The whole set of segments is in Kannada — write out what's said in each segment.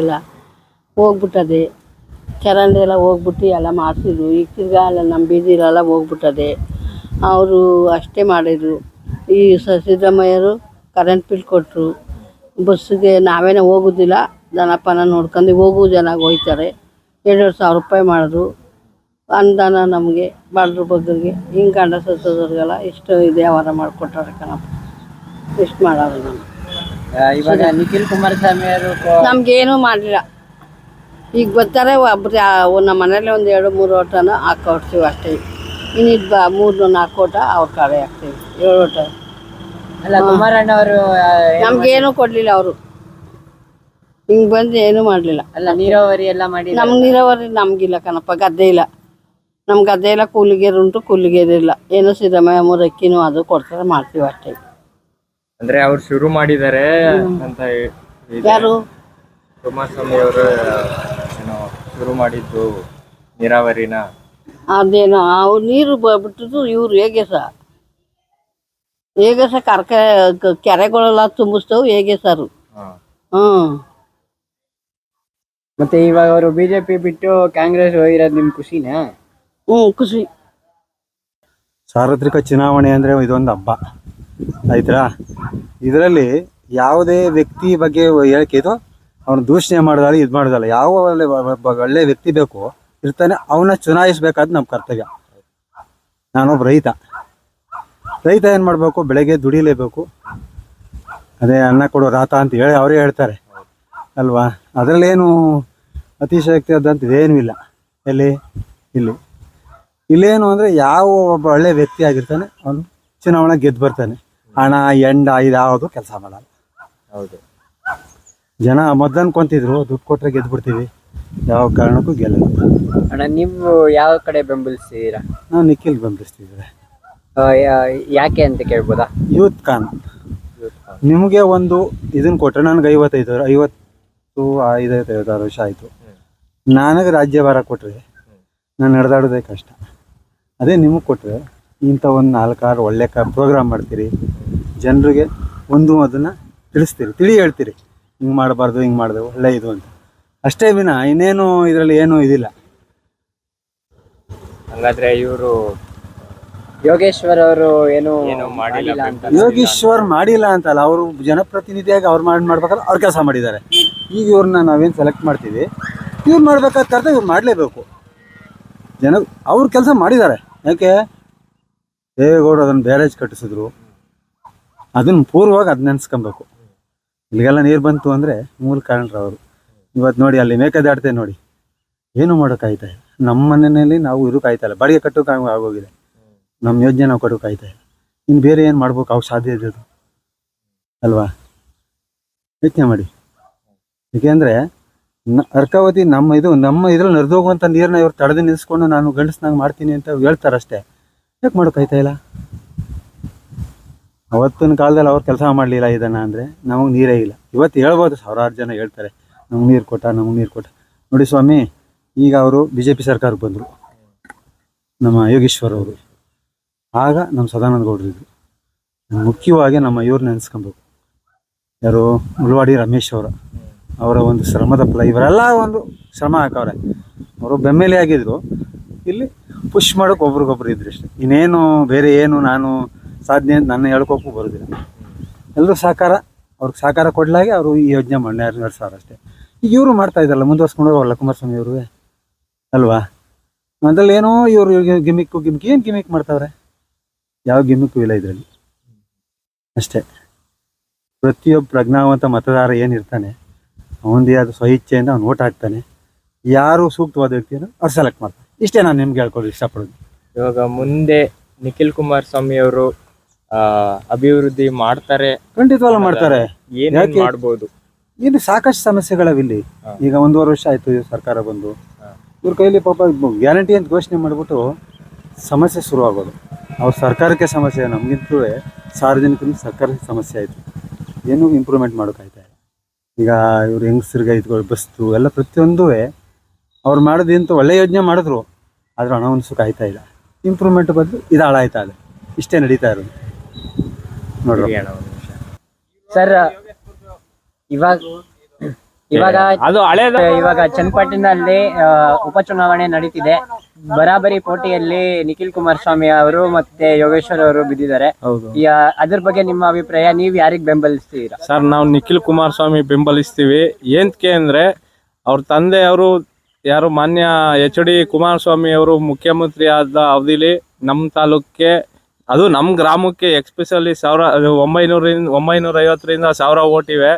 ಇಲ್ಲ ಹೋಗ್ಬಿಟ್ಟದೆ. ಚರಂಡಿ ಎಲ್ಲ ಹೋಗ್ಬಿಟ್ಟು ಎಲ್ಲ ಮಾಡಿಸಿದ್ರು ಈಗ ತಿರ್ಗಾ ಅಲ್ಲ ನಮ್ಮ ಬೀದಿಲೆಲ್ಲ ಹೋಗ್ಬಿಟ್ಟದೆ. ಅವರು ಅಷ್ಟೇ ಮಾಡಿದರು. ಈ ಸಿದ್ದರಾಮಯ್ಯರು ಕರೆಂಟ್ ಬಿಲ್ ಕೊಟ್ಟರು ಬಸ್ಸಿಗೆ ನಾವೇನೇ ಹೋಗೋದಿಲ್ಲ. ದನಪನ ನೋಡ್ಕೊಂಡು ಹೋಗು ಜನ ಹೋಯ್ತಾರೆ ಎರಡೆರಡು ಸಾವಿರ ರೂಪಾಯಿ ಮಾಡಿದ್ರು. ಅನುದಾನ ನಮಗೆ ಬಡ್ರ ಬಗ್ಗರಿಗೆ. ಹಿಂಗೆ ಗಂಡ ಸತ್ತೋದ್ರಿಗೆಲ್ಲ ಇಷ್ಟು ವ್ಯವಹಾರ ಮಾಡಿಕೊಟ್ಟಾರೆ ಕಣಪ್ಪ. ಇಷ್ಟು ಮಾಡೋರು ಆ, ಇವಾಗ ನಿಖಿಲ್ ಕುಮಾರಸ್ವಾಮಿ ಅವರು ನಮ್ಗೇನೂ ಮಾಡಲಿಲ್ಲ. ಈಗ ಬರ್ತಾರೆ ಒಬ್ರು ನಮ್ಮ ಮನೇಲಿ ಒಂದು ಎರಡು ಮೂರು ಓಟನ ಹಾಕೊಡ್ತೀವಿ ಅಷ್ಟೇ. ಇನ್ನಿದ್ ಬ ಮೂರು ನಾಲ್ಕು ಓಟ ಅವ್ರ ಕಡೆ ಹಾಕ್ತೀವಿ. ಏಳು ಓಟ. ಅಲ್ಲ ಕುಮಾರಣ್ಣ ಅವರು ನಮ್ಗೇನು ಕೊಡಲಿಲ್ಲ ಅವರು. ಹಿಂಗೆ ಬಂದು ಏನೂ ಮಾಡಲಿಲ್ಲ. ಅಲ್ಲ ನೀರಾವರಿ ಎಲ್ಲ ಮಾಡಿ ನಮ್ಗೆ ನೀರಾವರಿ ನಮಗಿಲ್ಲ ಕಣಪ್ಪ ಗದ್ದೆ ಇಲ್ಲ. ನಮ್ಮ ಗದ್ದೆ ಇಲ್ಲ ಕೂಲಿಗೇರು ಉಂಟು ಕೂಲಿಗೇರಿಲ್ಲ. ಏನೋ ಸಿದ್ದರಾಮಯ್ಯ ಮೂರು ಅಕ್ಕಿನೂ ಅದು ಕೊಡ್ತಾರೆ ಮಾಡ್ತೀವಿ ಅಷ್ಟೇ. ಅಂದ್ರೆ ಅವ್ರು ಶುರು ಮಾಡಿದ್ದಾರೆ ಅಂತ ಇದೆ. ಯಾರು? ಕುಮಾರಸ್ವಾಮಿ ಅವರು ಏನೋ ಶುರು ಮಾಡಿದ್ದು ನೀರಾವರಿನ. ಅದೇನೋ ಅವ್ರು ನೀರು ಬಿಟ್ಟಿದ್ದು ಇವ್ರು ಹೇಗೆ ಸಹ ಹೇಗೆ ಸಹ ಕರ್ಕ ಕ- ಕೆರೆಗಳೆಲ್ಲ ತುಂಬಿಸ್ತವು ಹೇಗೆ ಸರ್ ಹಾ. ಹ್ಞೂ ಮತ್ತೆ ಇವಾಗ ಅವರು ಬಿಜೆಪಿ ಬಿಟ್ಟು ಕಾಂಗ್ರೆಸ್ ಹೋಗಿರೋದು ನಿಮ್ ಖುಷಿನಾ? ಹ್ಮ್ ಖುಷಿ. ಸಾರ್ವತ್ರಿಕ ಚುನಾವಣೆ ಅಂದ್ರೆ ಇದೊಂದು ಹಬ್ಬ. ಆಯ್ತಾ? ಇದರಲ್ಲಿ ಯಾವುದೇ ವ್ಯಕ್ತಿ ಬಗ್ಗೆ ಹೇಳಿಕೆ ಇದು ಅವನು ದೂಷಣೆ ಮಾಡೋದಲ್ಲ ಇದು ಮಾಡೋದಲ್ಲ ಯಾವ ಒಳ್ಳೆ ವ್ಯಕ್ತಿ ಬೇಕು ಇರ್ತಾನೆ ಅವನ್ನ ಚುನಾಯಿಸ್ಬೇಕಾದ್ ನಮ್ಮ ಕರ್ತವ್ಯ. ನಾನೊಬ್ಬ ರೈತ. ರೈತ ಏನು ಮಾಡಬೇಕು? ಬೆಳಗ್ಗೆ ದುಡಿಲೇಬೇಕು. ಅದೇ ಅನ್ನ ಕೊಡೋ ರಾತ ಅಂತ ಹೇಳಿ ಅವರೇ ಹೇಳ್ತಾರೆ. ಅಲ್ವಾ? ಅದರಲ್ಲೇನು ಅತಿಶಯಕ್ತಿ ಅದಂತ ಏನೂ ಇಲ್ಲ. ಎಲ್ಲಿ? ಇಲ್ಲಿ. ಇಲ್ಲೇನು ಅಂದರೆ ಯಾವ ಒಬ್ಬ ಒಳ್ಳೆ ವ್ಯಕ್ತಿ ಆಗಿರ್ತಾನೆ, ಅವನು ಚುನಾವಣೆ ಗೆದ್ದು ಬರ್ತಾನೆ. ಹಣ ಎಂಡ ಇದಾವುದು ಕೆಲಸ ಮಾಡಲ್ಲ. ಹೌದು. ಜನ ಮೊದ್ಲು ಅನ್ಕೊಂತಿದ್ರು ದುಡ್ಡು ಕೊಟ್ಟರೆ ಗೆದ್ಬಿಡ್ತೀವಿ. ಯಾವ ಕಾರಣಕ್ಕೂ ಗೆಲ್ಲಲ್ಲ. ಅಣ್ಣ ನೀವು ಯಾವ ಕಡೆ ಬೆಂಬಲಿಸ್ತೀರಾ? ನಾವು ನಿಖಿಲ್ ಬೆಂಬಲಿಸ್ತಿದ್ರೆ ಆ, ಯಾ- ಯಾಕೆ ಅಂತ ಕೇಳ್ಬೋದಾ? ಯೂತ್ ಖಾನ್ ನಿಮಗೆ ಒಂದು ಇದನ್ನು ಕೊಟ್ಟರೆ ನನಗೆ ಐವತ್ತೈದು ಐವತ್ತು ಐದೈದು ಐದಾರು ವರ್ಷ ಆಯಿತು. ನನಗೆ ರಾಜ್ಯಭಾರ ಕೊಟ್ಟರೆ ನಾನು ನಡೆದಾಡೋದೇ ಕಷ್ಟ. ಅದೇ ನಿಮಗೆ ಕೊಟ್ಟರೆ ಇಂಥ ಒಂದು ನಾಲ್ಕಾರು ಒಳ್ಳೆ ಕ ಪ್ರೋಗ್ರಾಮ್ ಮಾಡ್ತೀರಿ. ಜನರಿಗೆ ಒಂದು ಅದನ್ನು ತಿಳಿಸ್ತೀರಿ ತಿಳಿ ಹೇಳ್ತೀರಿ. ಹಿಂಗೆ ಮಾಡಬಾರ್ದು ಹಿಂಗೆ ಮಾಡಿದೆ ಒಳ್ಳೆ ಇದು ಅಂತ. ಅಷ್ಟೇ ವಿನ ಇನ್ನೇನು ಇದರಲ್ಲಿ ಏನೂ ಇದಿಲ್ಲ. ಹಂಗಾದ್ರೆ ಇವರು ಯೋಗೇಶ್ವರ್ ಅವರು ಏನು ಏನು ಮಾಡಿಲ್ಲ ಅಂತ ಯೋಗೀಶ್ವರ್ ಮಾಡಿಲ್ಲ ಅಂತಲ್ಲ ಅವರು ಜನಪ್ರತಿನಿಧಿಯಾಗಿ ಅವ್ರು ಮಾಡಿ ಮಾಡ್ಬೇಕಾದ್ರೆ ಅವ್ರ ಕೆಲಸ ಮಾಡಿದ್ದಾರೆ. ಈಗ ಇವ್ರನ್ನ ನಾವೇನು ಸೆಲೆಕ್ಟ್ ಮಾಡ್ತೀವಿ ಇವ್ರು ಮಾಡ್ಬೇಕಾದ ಕರ್ತವ್ಯ ಇವ್ರು ಮಾಡಲೇಬೇಕು. ಜನ ಅವ್ರ ಕೆಲಸ ಮಾಡಿದ್ದಾರೆ. ಯಾಕೆ? ದೇವೇಗೌಡರು ಅದನ್ನು ಬ್ಯಾರೇಜ್ ಕಟ್ಟಿಸಿದ್ರು. ಅದನ್ನು ಪೂರ್ವವಾಗಿ ಅದು ನೆನೆಸ್ಕೊಬೇಕು. ಇಲ್ಲಿಗೆಲ್ಲ ನೀರು ಬಂತು ಅಂದರೆ ಮೂಲ ಕಾರಣರವರು ಇವತ್ತು ನೋಡಿ, ಅಲ್ಲಿ ಮೇಕೆದಾಡ್ತೇವೆ ನೋಡಿ. ಏನು ಮಾಡೋಕ್ಕಾಯ್ತಾ ಇಲ್ಲ. ನಮ್ಮ ಮನೆಯಲ್ಲಿ ನಾವು ಆಯ್ತಾ ಇಲ್ಲ. ಬಾಡಿಗೆ ಕಟ್ಟೋಕೆ ಆಗೋಗಿದೆ. ನಮ್ಮ ಯೋಜನೆ ನಾವು ಕಟ್ಟೋಕೆ ಆಯ್ತಾ ಇಲ್ಲ. ಇನ್ನು ಬೇರೆ ಏನು ಮಾಡ್ಬೇಕು? ಅವ್ರು ಸಾಧ್ಯ ಇದ್ದದು ಅಲ್ವಾ? ಯೋಚನೆ ಮಾಡಿ. ಏಕೆಂದರೆ, ನ ಅರ್ಕಾವತಿ ನಮ್ಮ ಇದು, ನಮ್ಮ ಇದ್ರಲ್ಲಿ ನಡೆದೋಗುವಂಥ ನೀರನ್ನ ಇವ್ರು ತಡೆದು ನಿಲ್ಲಿಸ್ಕೊಂಡು ನಾನು ಗಂಡಸ್ನಾಗ ಮಾಡ್ತೀನಿ ಅಂತ ಹೇಳ್ತಾರಷ್ಟೇ. ಯಾಕೆ ಮಾಡೋಕ್ಕಾಯ್ತಾ ಇಲ್ಲ? ಅವತ್ತಿನ ಕಾಲದಲ್ಲಿ ಅವ್ರು ಕೆಲಸ ಮಾಡಲಿಲ್ಲ ಇದನ್ನ ಅಂದರೆ ನಮಗೆ ನೀರೇ ಇಲ್ಲ. ಇವತ್ತು ಹೇಳ್ಬೋದು ಸಾವಿರಾರು ಜನ ಹೇಳ್ತಾರೆ, ನಮ್ಗೆ ನೀರು ಕೊಟ್ಟ, ನಮ್ಗೆ ನೀರು ಕೊಟ್ಟ. ನೋಡಿ ಸ್ವಾಮಿ, ಈಗ ಅವರು ಬಿ ಜೆ ಪಿ ಸರ್ಕಾರಕ್ಕೆ ಬಂದರು. ನಮ್ಮ ಯೋಗೇಶ್ವರ್ ಅವರು. ಆಗ ನಮ್ಮ ಸದಾನಂದ ಗೌಡರಿದ್ರು ಮುಖ್ಯವಾಗಿ ನಮ್ಮ ಇವ್ರು ನೆನೆಸ್ಕೊಬೇಕು. ಯಾರು ಮುಳ್ವಾಡಿ ರಮೇಶ್ ಅವರ ಅವರ ಒಂದು ಶ್ರಮದ ಫಲ, ಇವರೆಲ್ಲ ಒಂದು ಶ್ರಮ ಹಾಕವ್ರೆ. ಅವರು ಬೆಮ್ಮೆಲೆ ಆಗಿದ್ರು. ಇಲ್ಲಿ ಪುಷ್ ಮಾಡೋಕೆ ಒಬ್ರಿಗೊಬ್ರು ಇದ್ರು ಇಷ್ಟೇ ಇನ್ನೇನು ಬೇರೆ ಏನು ನಾನು ಸಾಧನೆ ನನ್ನ ಹೇಳ್ಕೋಕ್ಕೂ ಬರೋದಿಲ್ಲ. ಎಲ್ಲರೂ ಸಹಕಾರ, ಅವ್ರಿಗೆ ಸಹಕಾರ ಕೊಡ್ಲಾಗೆ ಅವರು ಈ ಯೋಜನೆ ಮಾಡಿ ನಡೆಸಾರ ಅಷ್ಟೇ. ಈಗ ಇವರು ಮಾಡ್ತಾ ಇದ್ದಾರಲ್ಲ, ಮುಂದುವರ್ಸ್ಕೊಂಡು ಹೋಗಲ್ಲ ಕುಮಾರಸ್ವಾಮಿ ಅವರು ಅಲ್ವಾ? ಮೊದಲು ಏನೋ ಇವರು ಗಿಮಿಕ್ಕು, ಗಿಮಿಕ್, ಏನು ಗಿಮಿಕ್ ಮಾಡ್ತಾವ್ರೆ? ಯಾವ ಗಿಮಿಕ್ಕು ಇಲ್ಲ ಇದರಲ್ಲಿ. ಅಷ್ಟೇ. ಪ್ರತಿಯೊಬ್ಬ ಪ್ರಜ್ಞಾವಂತ ಮತದಾರ ಏನಿರ್ತಾನೆ ಅವನದೇ ಆದ ಸ್ವಇಚ್ಛೆಯಿಂದ ಅವ್ನು ಓಟ್ ಹಾಕ್ತಾನೆ. ಯಾರು ಸೂಕ್ತವಾದ ವ್ಯಕ್ತಿಯನ್ನು ಅವ್ರು ಸೆಲೆಕ್ಟ್ ಮಾಡ್ತಾರೆ. ಇಷ್ಟೇ ನಾನು ನಿಮ್ಗೆ ಹೇಳ್ಕೊಳ್ಳಿ ಇಷ್ಟಪಡೋದು. ಇವಾಗ ಮುಂದೆ ನಿಖಿಲ್ ಕುಮಾರಸ್ವಾಮಿ ಅವರು ಅಭಿವೃದ್ಧಿ ಮಾಡ್ತಾರೆ. ಖಂಡಿತವಾಗ್ಲೂ ಮಾಡ್ತಾರೆ. ಏನೇನ್ ಯಾಕೆ? ಮಾಡ್ಬೋದು? ಇಲ್ಲಿ ಸಾಕಷ್ಟು ಸಮಸ್ಯೆಗಳವಿಲ್ಲಿ. ಈಗ ಒಂದೂವರೆ ವರ್ಷ ಆಯ್ತು ಈ ಸರ್ಕಾರ ಬಂದು. ಇವ್ರ ಕೈಲಿ ಪಾಪ ಗ್ಯಾರಂಟಿ ಅಂತ ಘೋಷಣೆ ಮಾಡಿಬಿಟ್ಟು ಸಮಸ್ಯೆ ಶುರುವಾಗೋದು. ಅವ್ರ ಸರ್ಕಾರಕ್ಕೆ ಸಮಸ್ಯೆ ನಮಗಿಂತೂ ಸಾರ್ವಜನಿಕರಿಗೆ ಸರ್ಕಾರಕ್ಕೆ ಸಮಸ್ಯೆ ಆಯಿತು. ಏನು ಇಂಪ್ರೂವ್ಮೆಂಟ್ ಮಾಡೋಕ್ಕಾಯ್ತಾ ಇಲ್ಲ. ಈಗ ಇವ್ರು ಹೆಂಗಸ್ರಿಗೆ ಇದ್ಗಳು ಬಸ್ತು ಎಲ್ಲ ಪ್ರತಿಯೊಂದೂ ಅವ್ರು ಮಾಡೋದಿಂತ ಒಳ್ಳೆ ಯೋಜನೆ ಮಾಡಿದ್ರು. ಆದ್ರೆ ಹಣವನ್ನು ಸುಖ ಆಯ್ತಾ ಇಲ್ಲ. ಇಂಪ್ರೂವ್ಮೆಂಟ್ ಬದಲು ಇದು ಹಾಳಾಯ್ತಾ ಇದೆ. ಇಷ್ಟೇ ನಡೀತಾ ಇರೋದು. ನೋಡ್ರಿ. ಸರ್ ಇವಾಗ ಇವಾಗ ಅದು ಹಳೇದ. ಇವಾಗ ಚನ್ನಪಟ್ಟಣದಲ್ಲಿ ಉಪಚುನಾವಣೆ ನಡೀತಿದೆ. ಬರಾಬರಿ ಪೋಟಿಯಲ್ಲಿ ನಿಖಿಲ್ ಕುಮಾರಸ್ವಾಮಿ ಅವರು ಮತ್ತೆ ಯೋಗೇಶ್ವರ್ ಅವರು ಬಿದ್ದಿದ್ದಾರೆ. ಅದ್ರ ಬಗ್ಗೆ ನಿಮ್ಮ ಅಭಿಪ್ರಾಯ ನೀವ್ ಯಾರಿಗ್ ಬೆಂಬಲಿಸ್ತೀರಾ? ಸರ್ ನಾವು ನಿಖಿಲ್ ಕುಮಾರಸ್ವಾಮಿ ಬೆಂಬಲಿಸ್ತೀವಿ. ಏನ್ಕೆ ಅಂದ್ರೆ ಅವ್ರ ತಂದೆ ಅವರು ಯಾರು ಮಾನ್ಯ ಎಚ್ ಡಿ ಕುಮಾರಸ್ವಾಮಿ ಅವರು ಮುಖ್ಯಮಂತ್ರಿ ಆದ ಅವಧಿಲಿ ನಮ್ಮ ತಾಲೂಕಿಗೆ ಅದು ನಮ್ಮ ಗ್ರಾಮಕ್ಕೆ ಎಕ್ಸ್ಪೆಷಲಿ ಸಾವಿರ ಒಂಬೈನೂರಿಂದ ಒಂಬೈನೂರ ಐವತ್ತರಿಂದ ಸಾವಿರ ಓಟಿವೆ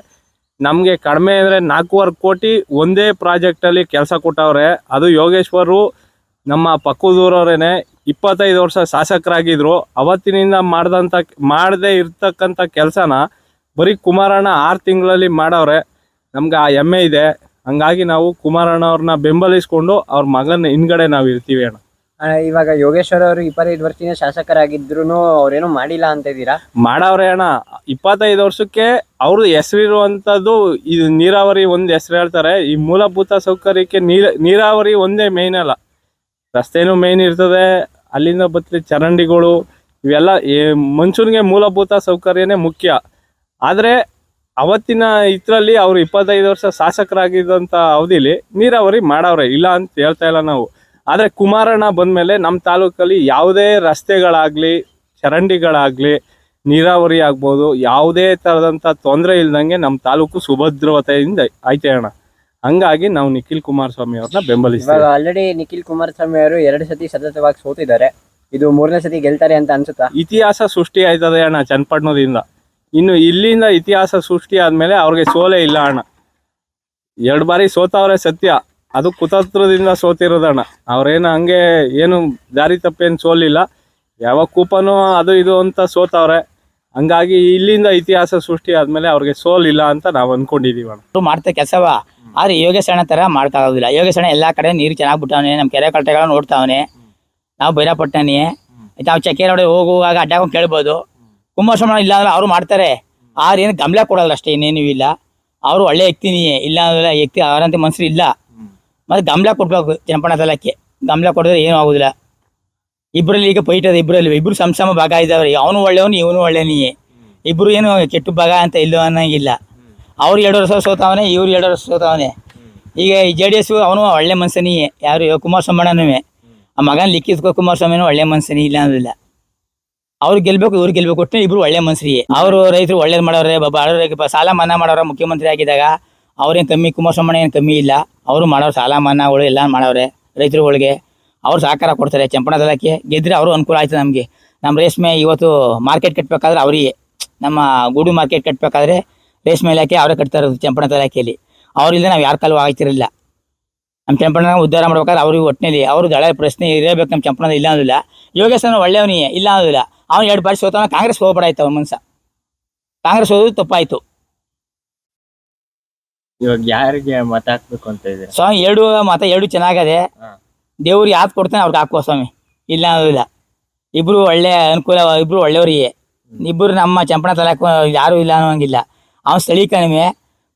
ನಮಗೆ ಕಡಿಮೆ ಅಂದರೆ ನಾಲ್ಕೂವರೆ ಕೋಟಿ ಒಂದೇ ಪ್ರಾಜೆಕ್ಟಲ್ಲಿ ಕೆಲಸ ಕೊಟ್ಟವ್ರೆ. ಅದು ಯೋಗೇಶ್ವರು ನಮ್ಮ ಪಕ್ಕದೂರವರೇನೆ ಇಪ್ಪತ್ತೈದು ವರ್ಷ ಶಾಸಕರಾಗಿದ್ದರು ಅವತ್ತಿನಿಂದ ಮಾಡ್ದಂಥ ಮಾಡದೇ ಇರ್ತಕ್ಕಂಥ ಕೆಲಸನ ಬರೀ ಕುಮಾರಣ್ಣ ಆರು ತಿಂಗಳಲ್ಲಿ ಮಾಡವ್ರೆ. ನಮ್ಗೆ ಆ ಹೆಮ್ಮೆ ಇದೆ. ಹಂಗಾಗಿ ನಾವು ಕುಮಾರಣ್ಣ ಅವ್ರನ್ನ ಬೆಂಬಲಿಸ್ಕೊಂಡು ಅವ್ರ ಮಗನ ಹಿಂದ್ಗಡೆ ನಾವು ಇರ್ತೀವಿ ಅಣ್ಣ. ಇವಾಗ ಯೋಗೇಶ್ವರ ಅವರು ಇಪ್ಪತ್ತೈದು ವರ್ಷದಿಂದ ಶಾಸಕರಾಗಿದ್ರು ಅವ್ರೇನು ಮಾಡಿಲ್ಲ ಅಂತ ಇದ್ದೀರಾ? ಮಾಡವ್ರೆ ಅಣ್ಣ. ಇಪ್ಪತ್ತೈದು ವರ್ಷಕ್ಕೆ ಅವ್ರದ್ದು ಹೆಸರಿರುವಂಥದ್ದು ಇದು ನೀರಾವರಿ ಒಂದು ಹೆಸರು ಹೇಳ್ತಾರೆ. ಈ ಮೂಲಭೂತ ಸೌಕರ್ಯಕ್ಕೆ ನೀರ, ನೀರಾವರಿ ಒಂದೇ ಮೇಯ್ನ್ ಅಲ್ಲ. ರಸ್ತೆನೂ ಮೇಯ್ನ್ ಇರ್ತದೆ. ಅಲ್ಲಿಂದ ಬತ್ತಿ ಚರಂಡಿಗಳು, ಇವೆಲ್ಲ ಮನುಷ್ಯನಿಗೆ ಮೂಲಭೂತ ಸೌಕರ್ಯನೇ ಮುಖ್ಯ. ಆದರೆ ಅವತ್ತಿನ ಇದರಲ್ಲಿ ಅವರು ಇಪ್ಪತ್ತೈದು ವರ್ಷ ಶಾಸಕರಾಗಿದ್ದಂಥ ಅವಧಿಲಿ ನೀರಾವರಿ ಮಾಡವ್ರೆ. ಇಲ್ಲ ಅಂತ ಹೇಳ್ತಾ ಇಲ್ಲ ನಾವು. ಆದರೆ ಕುಮಾರಣ್ಣ ಬಂದಮೇಲೆ ನಮ್ಮ ತಾಲೂಕಲ್ಲಿ ಯಾವುದೇ ರಸ್ತೆಗಳಾಗಲಿ ಚರಂಡಿಗಳಾಗಲಿ ನೀರಾವರಿ ಆಗ್ಬೋದು ಯಾವುದೇ ಥರದಂಥ ತೊಂದರೆ ಇಲ್ದಂಗೆ ನಮ್ಮ ತಾಲೂಕು ಸುಭದ್ರವತೆಯಿಂದ ಆಯ್ತೆ ಅಣ್ಣ. ಹಂಗಾಗಿ ನಾವು ನಿಖಿಲ್ ಕುಮಾರಸ್ವಾಮಿ ಅವ್ರನ್ನ ಬೆಂಬಲಿಸ್ತೀವಿ. ಆಲ್ರೆಡಿ ನಿಖಿಲ್ ಕುಮಾರಸ್ವಾಮಿ ಅವರು ಎರಡು ಸತಿ ಸತತವಾಗಿ ಸೋತಿದ್ದಾರೆ. ಇದು ಮೂರನೇ ಸತಿ ಗೆಲ್ತಾರೆ ಅಂತ ಅನ್ಸುತ್ತಾ? ಇತಿಹಾಸ ಸೃಷ್ಟಿ ಆಯ್ತದೆ ಅಣ್ಣ ಚನ್ನಪಟ್ಟಣದಿಂದ. ಇನ್ನು ಇಲ್ಲಿಂದ ಇತಿಹಾಸ ಸೃಷ್ಟಿ ಆದ್ಮೇಲೆ ಅವ್ರಿಗೆ ಸೋಲೇ ಇಲ್ಲ ಅಣ್ಣ. ಎರಡು ಬಾರಿ ಸೋತವ್ರೆ ಸತ್ಯ. ಅದು ಕುತಂತ್ರದಿಂದ ಸೋತಿರೋದಣ್ಣ ಅವ್ರೇನು ಹಂಗೆ ಏನು ದಾರಿ ತಪ್ಪೇನು ಸೋಲಿಲ್ಲ. ಯಾವ ಕೂಪನೂ ಅದು ಇದು ಅಂತ ಸೋತವ್ರೆ. ಹಂಗಾಗಿ ಇಲ್ಲಿಂದ ಇತಿಹಾಸ ಸೃಷ್ಟಿ ಆದ್ಮೇಲೆ ಅವ್ರಿಗೆ ಸೋಲಿಲ್ಲ ಅಂತ ನಾವು ಅನ್ಕೊಂಡಿದೀವಿ ಅಣ್ಣ. ಅವ್ರು ಮಾಡ್ತಾ ಕೆಲಸವ. ಆದ್ರೆ ಯೋಗೇಶ್ ಅಣ್ಣ ತರ ಮಾಡ್ತಾ ಆಗೋದಿಲ್ಲ ಯೋಗೇಶ್ ಅಣ್ಣ ಎಲ್ಲಾ ಕಡೆ ನೀರು ಚೆನ್ನಾಗಿ ಬಿಟ್ಟವನೆ ನಮ್ಮ ಕೆರೆ ಕಟ್ಟೆಗಳನ್ನ ನೋಡ್ತಾವನೆ. ನಾವು ಬೈರಾಪಟ್ಟಣಿ ನಾವು ಚಕ್ಕೆ ನೋಡಿ ಹೋಗುವಾಗ ಅಡ್ಡಾಗ ಕೇಳ್ಬೋದು. ಕುಮಾರಸ್ವಾಮಿ ಇಲ್ಲ ಅಂದ್ರೆ ಅವ್ರು ಮಾಡ್ತಾರೆ. ಆದ್ರೆ ಏನು ಗಮಲ ಕೊಡಲ್ಲ ಅಷ್ಟೇ ಇನ್ನೇನು ಇಲ್ಲ. ಅವರು ಒಳ್ಳೆ ಎಕ್ತಿನಿ ಇಲ್ಲ ಅಂದ್ರೆ ಎಕ್ತಿ ಅವರಂತೆ ಮನ್ಸರು ಇಲ್ಲ. ಮತ್ತೆ ಗಮಲ ಕೊಡ್ಬೇಕು ಚನ್ನಪಣ್ಣ ತಲಕ್ಕೆ. ಗಮಲ ಕೊಡಿದ್ರೆ ಏನೂ ಆಗೋದಿಲ್ಲ. ಇಬ್ಬರಲ್ಲಿ ಈಗ ಫೈಟ್ ಅದ ಇಬ್ಬರಲ್ಲಿ ಇಬ್ರು ಸಂಸಮ ಸಮ ಭಾಗ ಇದ್ದಾವ್ರಿ. ಅವನು ಒಳ್ಳೆಯವನು, ಇವನು ಒಳ್ಳೆಯನೇ ಇಬ್ರು ಏನು ಕೆಟ್ಟು ಭಾಗ ಅಂತ ಇಲ್ಲ ಅನ್ನೋಂಗಿಲ್ಲ. ಅವ್ರು ಎರಡು ವರ್ಷ ಸೋತವನೆ, ಇವ್ರು ಎರಡು ವರ್ಷ ಸೋತಾವನೆ. ಈಗ ಈ ಜೆ ಡಿ ಎಸ್ ಅವನು ಒಳ್ಳೆ ಮನುಷ್ಯನಿಯೇ. ಯಾರು ಕುಮಾರಸ್ವಾಮಣ್ಣನೂ ಆ ಮಗನ ಲಿಕ್ಕಿಸ್ಕೋ ಕುಮಾರಸ್ವಾಮಿನೂ ಒಳ್ಳೆ ಮನುಷ್ಯನೇ ಇಲ್ಲ ಅನ್ನೋದಿಲ್ಲ. ಅವ್ರು ಗೆಲ್ಬೇಕು, ಇವ್ರು ಗೆಲ್ಬೇಕು. ಒಟ್ಟು ಇಬ್ರು ಒಳ್ಳೆ ಮನುಷ್ಯರಿಯೇ. ಅವರು ರೈತರು ಒಳ್ಳೇದು ಮಾಡೋರೇ ಬಾಳ ಸಾಲ ಮನ್ನಾ ಮಾಡೋರ ಮುಖ್ಯಮಂತ್ರಿ ಆಗಿದ್ದಾಗ ಅವ್ರೇನು ಕಮ್ಮಿ ಕುಮಾರಸ್ವಾಮಣ್ಣ ಏನು ಕಮ್ಮಿ ಇಲ್ಲ. ಅವರು ಮಾಡೋರು ಸಾಲ ಮನ್ನಾಗಳು ಎಲ್ಲ ಮಾಡವ್ರೆ ರೈತರುಗಳಿಗೆ. ಅವ್ರು ಸಹಕಾರ ಕೊಡ್ತಾರೆ ಚಂಪಣ ತಾಲೂಕಿಗೆ ಗೆದ್ದರೆ ಅವರು ಅನುಕೂಲ ಆಯಿತು ನಮಗೆ. ನಮ್ಮ ರೇಷ್ಮೆ ಇವತ್ತು ಮಾರ್ಕೆಟ್ ಕಟ್ಟಬೇಕಾದ್ರೆ ಅವರಿಗೆ, ನಮ್ಮ ಗೂಡು ಮಾರ್ಕೆಟ್ ಕಟ್ಟಬೇಕಾದ್ರೆ ರೇಷ್ಮೆ ಇಲಾಖೆ ಅವರೇ ಕಟ್ತಾ ಇರೋದು ಚಂಪಣ ಅವರಿಲ್ಲದೆ ಅವ್ರಿಲ್ಲದೆ ನಾವು ಯಾರ ಕಾಲು ಆಗ್ತಿರಲಿಲ್ಲ ನಮ್ಮ ಚಂಪಣ ಉದ್ಧಾರ ಮಾಡ್ಬೇಕಾದ್ರೆ ಅವ್ರಿಗೆ ಒಟ್ಟಿನಲ್ಲಿ ಅವರು ದಳ ಪ್ರಶ್ನೆ ಇರಬೇಕು ನಮ್ಮ ಚಂಪಣದ ಇಲ್ಲ ಅನ್ನೋದಿಲ್ಲ ಯೋಗೇಶನ ಒಳ್ಳೆಯವನಿಗೆ ಇಲ್ಲ ಅನ್ನೋದಿಲ್ಲ ಅವ್ನು ಎರಡು ಬಾರಿ ಸೋತವನ ಕಾಂಗ್ರೆಸ್ ಹೋಗ್ಬಿಡಾಯ್ತು ಅವ್ನ ಮನ್ಸ. ಕಾಂಗ್ರೆಸ್ ಹೋಗೋದು ತಪ್ಪಾಯ್ತು. ಇವಾಗ ಯಾರಿಗೆ ಮತ ಹಾಕ್ಬೇಕು ಅಂತ ಇದೆ ಸ್ವಾಮಿ ಎರಡು ಮತ ಎರಡು ಚೆನ್ನಾಗದೆ. ದೇವ್ರಿಗೆ ಯಾವ್ದು ಕೊಡ್ತಾನೆ ಅವ್ರಿಗೆ ಹಾಕುವ ಸ್ವಾಮಿ. ಇಲ್ಲ ಅನ್ನೋದಿಲ್ಲ ಇಬ್ರು ಒಳ್ಳೆ ಅನುಕೂಲ ಇಬ್ರು ಒಳ್ಳೆಯವರಿಗೆ. ಇಬ್ರು ನಮ್ಮ ಚಂಪಣ ತಲಕ ಯಾರು ಇಲ್ಲ ಅನ್ನೋಂಗಿಲ್ಲ. ಅವ್ನು ಸ್ಥಳೀಯ ಕಣಿಮೆ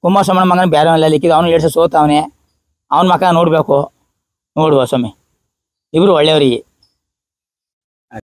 ಕುಮಾರಸ್ವಾಮಿ ಮಗನ ಬೇರೆ ಅಲ್ಲ ಲಿಕ್ಕಿದ ಅವ್ನು ಎರಡು ಸೋತವನೇ ಅವ್ನ. ಮಕ್ಕ ನೋಡ್ಬೇಕು. ನೋಡುವ ಸ್ವಾಮಿ. ಇಬ್ರು ಒಳ್ಳೆಯವರಿಗೆ.